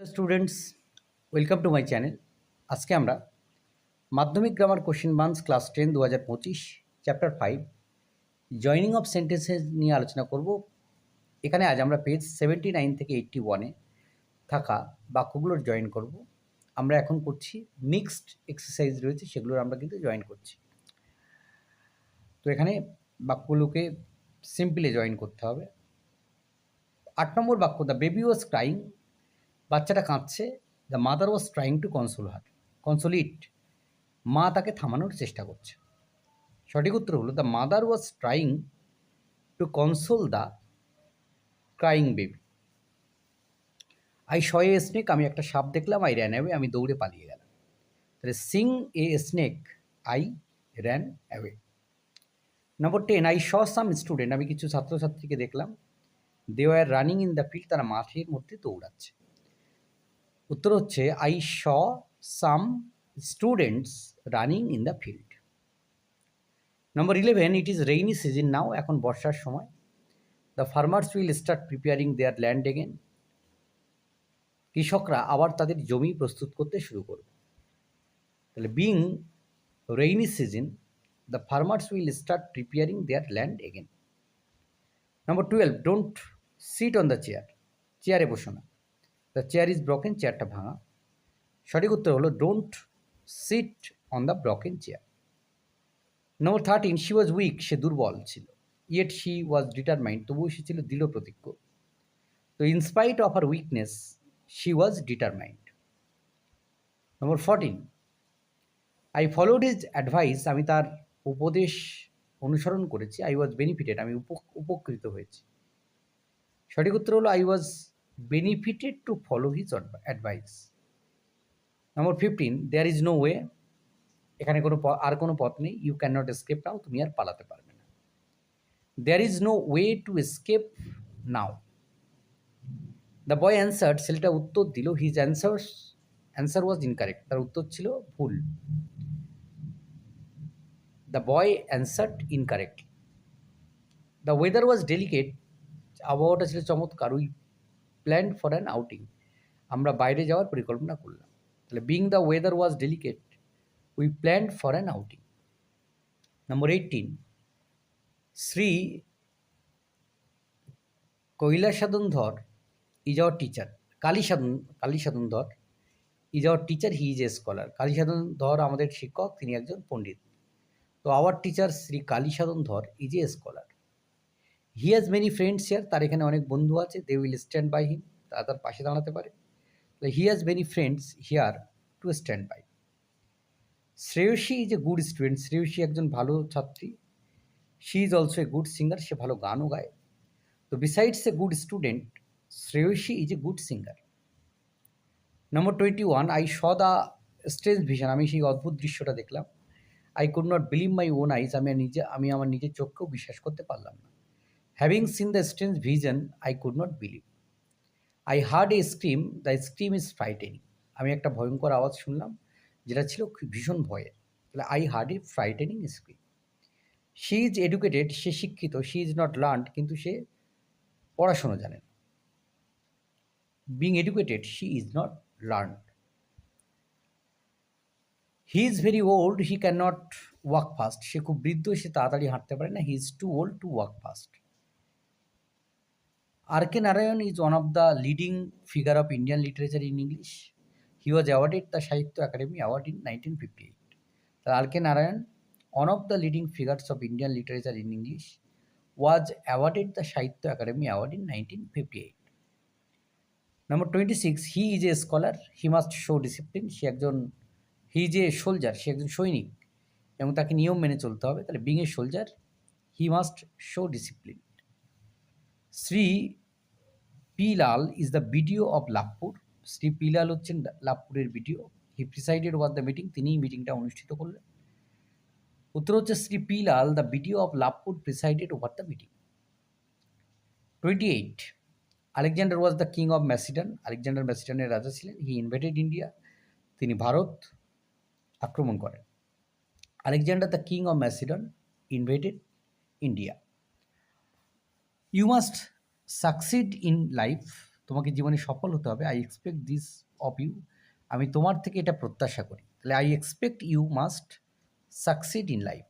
Students welcome to my channel আজকে আমরা Madhyamik grammar question banks class ten দু হাজার পঁচিশ chapter five joining of sentences নিয়ে আলোচনা করব। এখানে আজ আমরা পেজ সেভেন্টি নাইন থেকে এইট্টি ওয়ানে থাকা বাক্যগুলোর জয়েন করব। আমরা এখন করছি মিক্সড এক্সারসাইজ রয়েছে, সেগুলোর আমরা কিন্তু জয়েন করছি। তো এখানে বাক্যগুলোকে সিম্পলি জয়েন করতে হবে। আট নম্বর বাক্য দ্য বেবি ওয়াজ ক্রাইং বাচ্চাটা কাঁদছে the mother was trying to console her console it মা তাকে থামানোর চেষ্টা করছে। সঠিক উত্তর হলো the mother was trying to console the crying baby I saw a snake আমি একটা সাপ দেখলাম আই র্যান অ্যাওয়ে আমি দৌড়ে পালিয়ে গেলাম। তাহলে seeing a snake I ran away number ten I saw some student আমি কিছু ছাত্রছাত্রীকে দেখলাম। They are running in the field তারা মাঠের মধ্যে দৌড়াচ্ছে। উত্তর হচ্ছে I saw some students running in the field number eleven it is rainy season now এখন বর্ষার সময়। The farmers will start preparing their land again কৃষকরা আবার তাদের জমি প্রস্তুত করতে শুরু করবে। তাহলে being rainy season the farmers will start preparing their land again number twelve don't sit on the chair চেয়ারে বসো না। দ্য চেয়ার ইজ ব্রকেন চেয়ারটা ভাঙা। সঠিক উত্তর হলো don't sit on the broken chair number thirteen she was weak সে দুর্বল ছিল। ইয়েট শি ওয়াজ ডিটারমাইন্ড তবুও সে ছিল দৃঢ় প্রতিজ্ঞ। তো in spite of her weakness she was determined number fourteen I followed his advice আমি তার উপদেশ অনুসরণ করেছি। আই ওয়াজ বেনিফিটেড আমি উপ- উপকৃত হয়েছি। সঠিক উত্তর হলো I was benefited to follow his advice number fifteen there is no way এখানে কোনো আর কোনো পথ নেই you can not escape now তুমি আর পালাতে পারবে না। There is no way to escape now the boy answered ছেলেটা উত্তর দিল his answers answer was incorrect তার উত্তর ছিল ভুল। The boy answered incorrect the weather was delicate আবহাওয়াটা ছিল চমৎকার we plan for an outing আমরা বাইরে যাওয়ার পরিকল্পনা করলাম। তাহলে being the weather was delicate we plan for an outing number eighteen Shri Kailasadhan Dhar is our teacher Kali Sadhan Kali Sadhan Dhar is our teacher he is a scholar Kali Sadhan Dhar আমাদের শিক্ষক, তিনি একজন পণ্ডিত। তো our teacher Shri Kali Sadhan Dhar is a scholar he has many friends here তার এখানে অনেক বন্ধু আছে। They will stand by him তারা তার পাশে দাঁড়াতে পারে। He has many friends here to stand by Shreyasi is a good student Shreyasi একজন ভালো ছাত্রী। She is also a good singer সে ভালো গানও গায়। তো besides a good student Shreyasi is a good singer number twenty one I saw the strange vision আমি সেই অদ্ভুত দৃশ্যটা দেখলাম। I could not believe my own eyes আমি নিজে, আমি আমার নিজের চোখকেও বিশ্বাস করতে পারলাম না। Having seen the strange vision I could not believe I heard a scream the scream is frightening আমি একটা ভয়ঙ্কর আওয়াজ শুনলাম, যেটা ছিল ভীষণ ভয়ের। তাহলে I heard a frightening scream she is educated সে শিক্ষিত শি ইজ নট লার্নড কিন্তু সে পড়াশোনা না। Being educated she is not learned he is very old he can not walk fast সে খুব বৃদ্ধ, সে তাড়াতাড়ি হাঁটতে পারে না he is too old to walk fast R K Narayan is one of the leading figure of Indian literature in English he was awarded the Sahitya Akademi award in nineteen fifty eight R K Narayan one of the leading figures of Indian literature in English was awarded the Sahitya Akademi award in nineteen fifty eight number twenty six he is a scholar he must show discipline সে একজন he is a soldier সে একজন সৈনিক. এবং তাকে নিয়ম মেনে চলতে হবে। তাহলে being a soldier he must show discipline Shri P Lal is the BDO of Labhpur Shri P Lal হচ্ছেন লাভপুরের BDO he presided over the meeting তিনিই মিটিংটা অনুষ্ঠিত করলেন। উত্তর হচ্ছে Shri P Lal the BDO of Labhpur presided over the meeting twenty eight Alexander was the king of Macedon Alexander ম্যাসিডনের রাজা ছিলেন। He invaded India তিনি ভারত আক্রমণ করেন। Alexander the king of Macedon invaded India you must succeed in life তোমাকে জীবনে সফল হতে হবে। I expect this of you আমি তোমার থেকে এটা প্রত্যাশা করি। তাহলে I expect you must succeed in life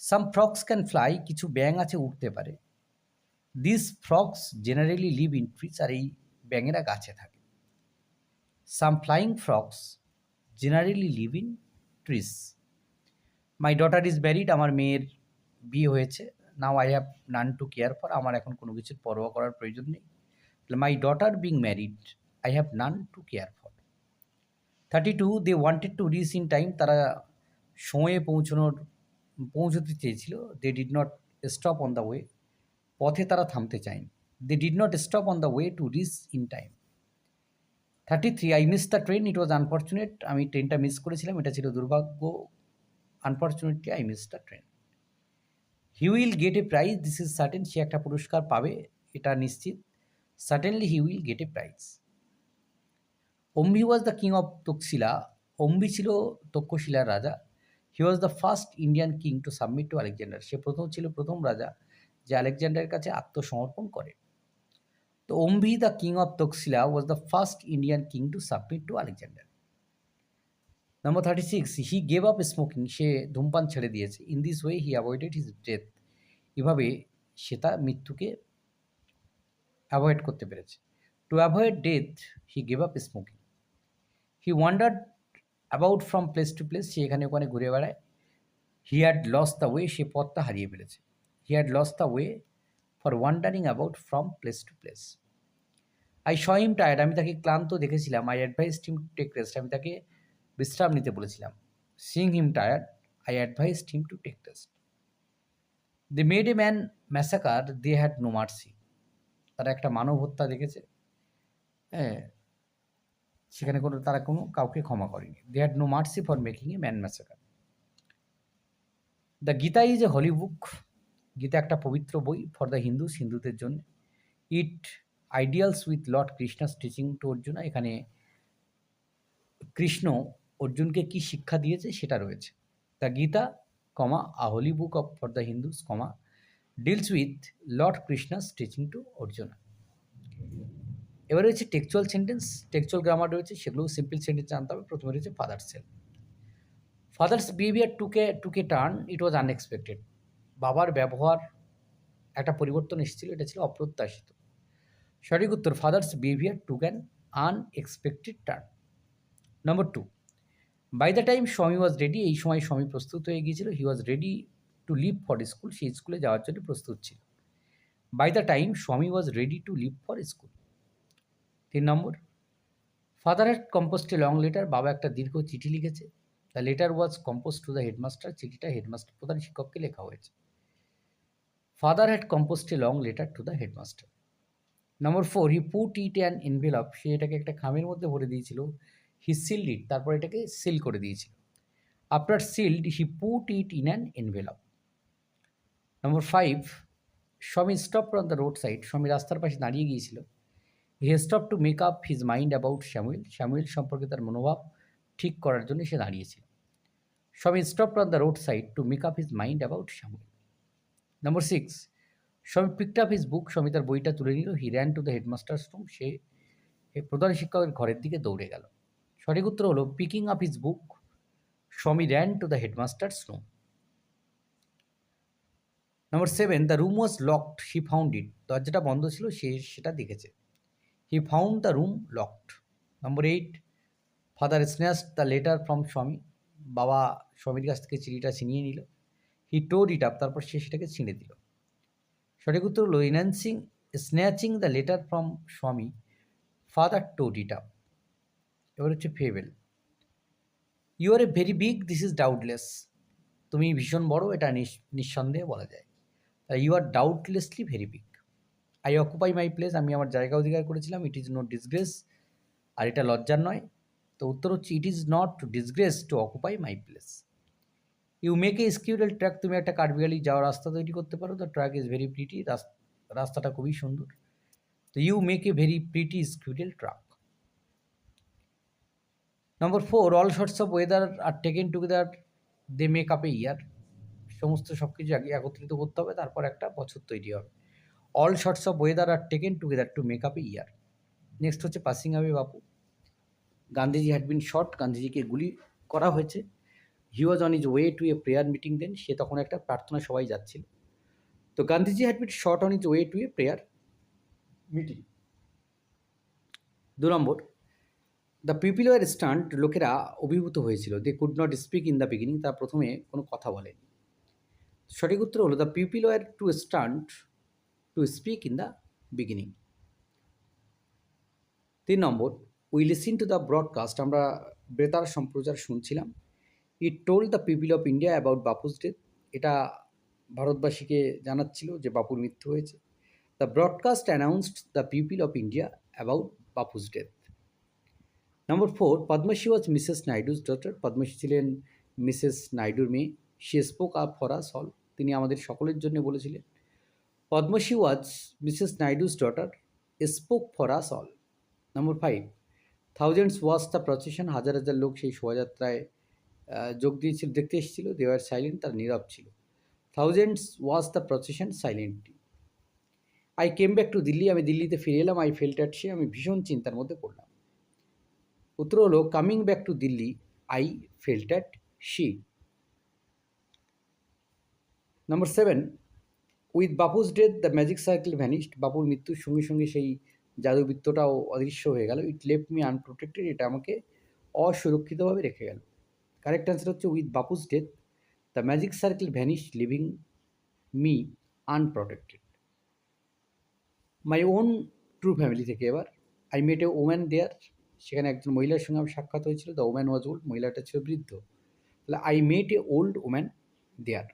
some frogs can fly কিছু ব্যাং আছে উঠতে পারে। This frogs generally live in trees আর এই ব্যাঙেরা গাছে থাকে। Some flying frogs generally live in trees my daughter is married আমার মেয়ের বিয়ে হয়েছে। Now I have none to care for আমার এখন কোনো কিছুর পরোয়া করার প্রয়োজন নেই। My daughter being married I have none to care for thirty two they wanted to reach in time তারা সময়ে পৌঁছানোর, পৌঁছতে চেয়েছিল। They did not stop on the way পথে তারা থামতে চায়নি। They did not stop on the way to reach in time thirty three I miss the train it was unfortunate আমি ট্রেনটা মিস করেছিলাম, এটা ছিল দুর্ভাগ্য। Unfortunately I miss the train he will get a prize this is certain সে একটা পুরস্কার পাবে, এটা নিশ্চিত। Certainly he will get a prize Ambhi was the king of Takshashila Ambhi ছিল তক্ষশিলার রাজা। He was the first Indian king to submit to Alexander সে প্রথম ছিল প্রথম রাজা, যে আলেকজান্ডারের কাছে আত্মসমর্পণ করে। তো Ambhi the king of Takshashila was the first Indian king to submit to Alexander number thirty six he gave up smoking সে ধূমপান ছেড়ে দিয়েছে। In this way he avoided his death এভাবে সে তার মৃত্যুকে অ্যাভয়েড করতে পেরেছে। To avoid death he gave up smoking he wandered about from place to place সে এখানে ওখানে ঘুরে বেড়ায়। He had lost the way সে পথটা হারিয়ে ফেলেছে। He had lost the way for wandering about from place to place I saw tired আমি তাকে ক্লান্ত দেখেছিলাম। I advise him take rest আমি তাকে বিশ্রাম নিতে বলেছিলাম। Seeing him tired I advise him to take rest they made a man massacre they had no mercy তারা একটা মানব হত্যা দেখেছে। হ্যাঁ সেখানে কোনো, তারা কোনো কাউকে ক্ষমা করেনি। They had no mercy for making a man massacre the Gita is a holy book Gita একটা পবিত্র বই ফর দ্য হিন্দুস হিন্দুদের জন্য। It ideals with Lord Krishna's teaching to Arjuna এখানে কৃষ্ণ অর্জুনকে কি শিক্ষা দিয়েছে সেটা রয়েছে। The Gita, comma, a holy book of, for the Hindus, comma, deals with Lord Krishna's teaching to Arjuna. এবার রয়েছে টেক্সচুয়াল সেন্টেন্স, টেক্সচুয়াল গ্রামার রয়েছে সেগুলো সিম্পল সেন্টেন্স জানতে হবে। প্রথমে রয়েছে ফাদার সেল। ফাদার্স বিহেভিয়ার টুকে টুকে টার্ন, ইট ওয়াজ আনএক্সপেক্টেড। বাবার ব্যবহার একটা পরিবর্তন এসেছিল, এটা ছিল অপ্রত্যাশিত। সঠিক উত্তর, father's behaviour took an unexpected turn. Number two by the time স্বামী ওয়াজ রেডি এই সময় স্বামী প্রস্তুত হয়ে গিয়েছিল। He was ready to leave for school সেই স্কুলে যাওয়ার জন্য প্রস্তুত ছিল। By the time Swami was ready to leave for school তিন number father had composed a long letter বাবা একটা দীর্ঘ চিঠি লিখেছে। The letter was composed to the headmaster চিঠিটা হেডমাস্টার প্রধান শিক্ষককে লেখা হয়েছে। Father had composed a long letter to the headmaster number four he put it an envelope সে এটাকে একটা খামের মধ্যে ভরে দিয়েছিল। হি সিল্ড ইট তারপর এটাকে সিল করে দিয়েছিল। After sealed he put it in an envelope number five Swami stop on the roadside Swami রাস্তার পাশে দাঁড়িয়ে গিয়েছিল। He stop to make up his mind about Samuel Samuel সম্পর্কে তার মনোভাব ঠিক করার জন্য সে দাঁড়িয়েছিল। Swami stop on the roadside to make up his mind about Samuel number six Swami picked up his book Swami তার বইটা তুলে নিল। He ran to the headmaster's room সে প্রধান শিক্ষকের ঘরের দিকে দৌড়ে গেল। সঠিক উত্তর হলো Peking up his book Swami ran to the headmaster's room number seven the room was locked he found it দরজাটা বন্ধ ছিল, সে সেটা দেখেছে। He found the room locked number eight father snatch the letter from Swami, বাবা স্বামীর কাছ থেকে চিঠিটা ছিনিয়ে নিল। হি টোর ইট আপ তারপর সে সেটাকে ছিঁড়ে দিল। সঠিক উত্তর হলো ইনান্সিং স্ন্যাচিং দ্য লেটার ফ্রম স্বামী ফাদার টোর ইট আপ এবার হচ্ছে fable you are a very big this is doubtless তুমি ভীষণ বড়, এটা নিঃসন্দেহে বলা যায়। You are doubtlessly very big I occupy my place আমি আমার জায়গা অধিকার করেছিলাম ইট ইজ নট ডিসগ্রেস আর এটা লজ্জার নয়। তো উত্তর হচ্ছে it is not disgrace to occupy my place you make a squirrel track তুমি একটা কাঠবিড়ালি যাওয়ার রাস্তা তৈরি করতে পারো the track is very pretty রাস্তাটা খুবই সুন্দর। তো you make a very pretty squirrel track number four all sorts of weather are taken together they make up a year সমস্ত সব কিছু আগে একত্রিত করতে হবে, তারপর একটা বছর তৈরি হবে। All sorts of weather are taken together to make up a year next হচ্ছে passing away Bapu. Gandhiji had been shot গান্ধীজিকে গুলি করা হয়েছে। He was on his way to a prayer meeting then সে তখন একটা প্রার্থনা সবাই যাচ্ছিল। তো Gandhiji had been shot on his way to a prayer meeting দু number the people were stunned লোকেরা অভিভূত হয়েছিল। They could not speak in the beginning তারা প্রথমে কোনো কথা বলেনি। সঠিক উত্তর হলো the people were too stunned to speak in the beginning তিন number we listen to the broadcast আমরা বেতার সম্প্রচার শুনছিলাম। It told the people of India about Bapu's death এটা ভারতবাসীকে জানাচ্ছিল যে বাপুর মৃত্যু হয়েছে। The broadcast announced the people of India about Bapu's death number four Padmashri was Mrs Naidu's daughter Padmashri ছিলেন মিসেস নাইডুর মেয়ে। She spoke up for us all তিনি আমাদের সকলের জন্য বলেছিলেন। Padmashri was Mrs Naidu's daughter spoke for us all number five thousands was the procession হাজার হাজার লোক সেই শোভাযাত্রায় যোগ দিয়েছিল, দেখতে এসেছিল। দেওয়ার সাইলেন্ট তার নীরব ছিল। Thousands was the procession silently I came back to Delhi আমি দিল্লিতে ফিরে এলাম। আই ফেল্ট অ্যাট সে আমি ভীষণ চিন্তার মধ্যে পড়লাম। উত্তর হলো coming back to Delhi I felt at sea number seven with Bapu's death the magic circle vanished বাপুর মৃত্যুর সঙ্গে সঙ্গে সেই জাদুবৃত্তটাও অদৃশ্য হয়ে গেল। ইট লেফট মি আনপ্রোটেক্টেড এটা আমাকে অসুরক্ষিতভাবে রেখে গেল। কারেক্ট অ্যান্সার হচ্ছে with Bapu's death the magic circle vanish leaving me unprotected my own true family থেকে এবার আই মেট এ ওম্যান দেয়ার সেখানে একজন মহিলার সঙ্গে আমার সাক্ষাৎ হয়েছিল দ্য ওম্যান ওয়াজ ওল্ড মহিলাটা ছিল বৃদ্ধ। তাহলে I met a old woman there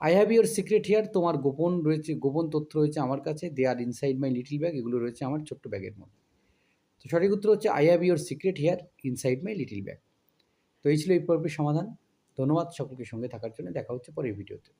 I have your secret here তোমার গোপন রয়েছে, গোপন তথ্য রয়েছে আমার কাছে they are inside my little bag এগুলো রয়েছে আমার ছোট্ট ব্যাগের মধ্যে। তো সঠিক উত্তর হচ্ছে I have your secret here inside my little bag তো এই ছিল এই পর্বের সমাধান। ধন্যবাদ সকলকে সঙ্গে থাকার জন্য। দেখা হচ্ছে পরের ভিডিওতে।